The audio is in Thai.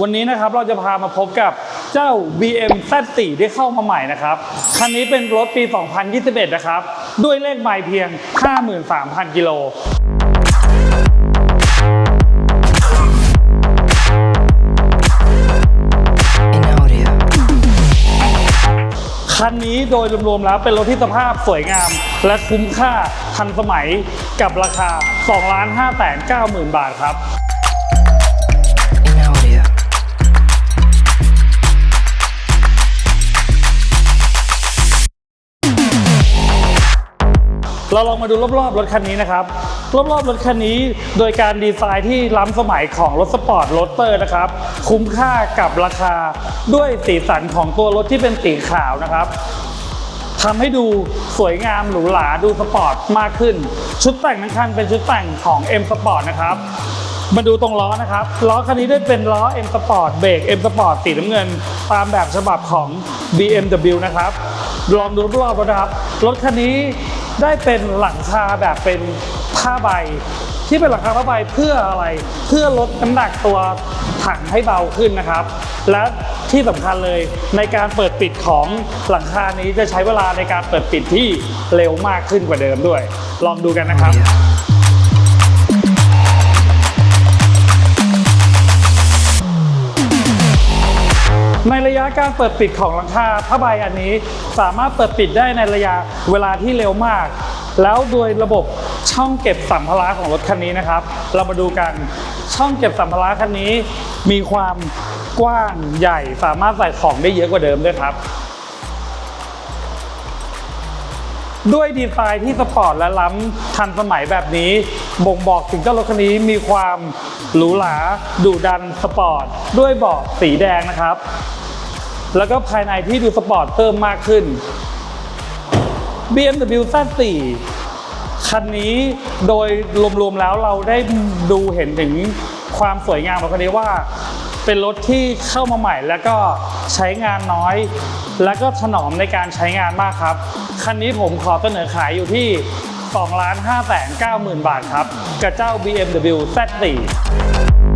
วันนี้นะครับเราจะพามาพบกับเจ้า BM Z4 ที่เข้ามาใหม่นะครับ คันนี้เป็นรถปี 2021 นะครับ ด้วยเลขไมล์เพียง 53,000 กิโลคันนี้โดยรวมๆแล้วเป็นรถที่สภาพสวยงาม และคุ้มค่าทันสมัยกับราคา 2 5 9 0 0 0 0 บาทครับ เราลองมาดูรอบๆรถคันนี้นะครับรอบๆรถคันนี้ โดยการดีไซน์ที่ล้ำสมัยของรถสปอร์ตโรดเตอร์นะครับ คุ้มค่ากับราคาด้วยสีสันของตัวรถที่เป็นสีขาวนะครับทำให้ดูสวยงามหรูหราดูสปอร์ตมากขึ้น ชุดแต่งทั้งคันเป็นชุดแต่งของ M Sport นะครับมาดูตรงล้อนะครับ ล้อคันนี้ได้เป็นล้อ M Sport เบรก M Sport สีน้ำเงิน ตามแบบฉบับของ BMW นะครับ ลองดูรอบๆนะครับ รถคันนี้ ได้เป็นหลังคาแบบเป็นผ้าใบ ที่เป็นหลังคาผ้าใบเพื่ออะไร เพื่อลดน้ำหนักตัวถังให้เบาขึ้นนะครับ และที่สำคัญเลยในการเปิดปิดของหลังคานี้จะใช้เวลาในการเปิดปิดที่เร็วมากขึ้นกว่าเดิมด้วย ลองดูกันนะครับ ในระยะการเปิดปิดของหลังคาผ้าใบอันนี้สามารถเปิดปิดได้ในระยะเวลาที่เร็วมาก แล้วโดยระบบช่องเก็บสัมภาระของรถคันนี้นะครับ เรามาดูกันช่องเก็บสัมภาระคันนี้ มีความกว้างใหญ่สามารถใส่ของได้เยอะกว่าเดิมด้วยครับ ด้วยดีไซน์ที่สปอร์ตและล้ำทันสมัยแบบนี้ บ่งบอกถึงเจ้ารถคันนี้มีความหรูหราดุดันสปอร์ต ด้วยเบาะสีแดงนะครับ แล้วก็ภายในที่ดูสปอร์ตเพิ่มมากขึ้น BMW Z4 คันนี้โดยรวมๆแล้วเราได้ดูเห็นถึงความสวยงามของคันนี้ว่า เป็นรถที่เข้ามาใหม่ แล้วก็ใช้งานน้อย แล้วก็ถนอมในการใช้งานมากครับ คันนี้ผมขอเสนอขายอยู่ที่2 5 9 0 0 0 0 บาทครับ กับเจ้า BMW Z4